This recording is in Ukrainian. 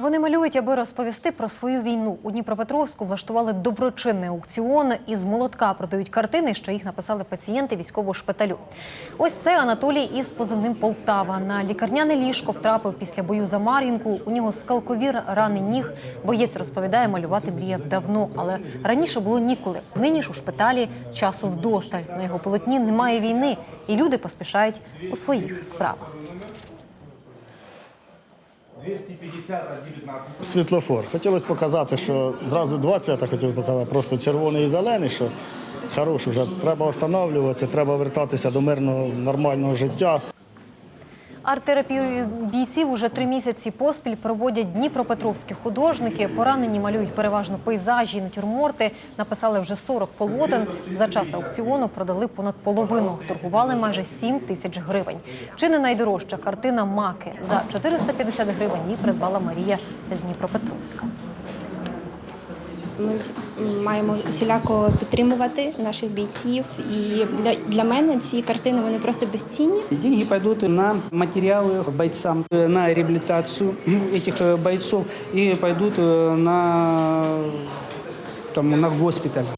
Вони малюють, аби розповісти про свою війну. У Дніпропетровську влаштували доброчинний аукціон. Із молотка продають картини, що їх написали пацієнти військового шпиталю. Ось це Анатолій із позивним Полтава. На лікарняне ліжко втрапив після бою за Мар'їнку. У нього скалковір рани ніг. Боєць розповідає, малювати мріяв давно, але раніше було ніколи. Нині ж у шпиталі часу вдосталь. На його полотні немає війни, і люди поспішають у своїх справах. 250 от 19. Світлофор. Хотілося показати, що зразу два цвята хотіли показати, просто червоний і зелений, що хороший вже треба встановлюватися, треба вертатися до мирного нормального життя. Арт-терапію бійців уже три місяці поспіль проводять дніпропетровські художники. Поранені малюють переважно пейзажі, натюрморти. Написали вже 40 полотен. За час аукціону продали понад половину. Торгували майже 7 тисяч гривень. Чи не найдорожча картина Маки за 450 гривень її придбала Марія з Дніпропетровська. Ми маємо усіляко підтримувати наших бійців. І для, для мене ці картини вони просто безцінні. И Деньги пойдут на материалы бойцам, э, на реабилитацию этих э, бойцов и пойдут э, на, там, на госпиталь.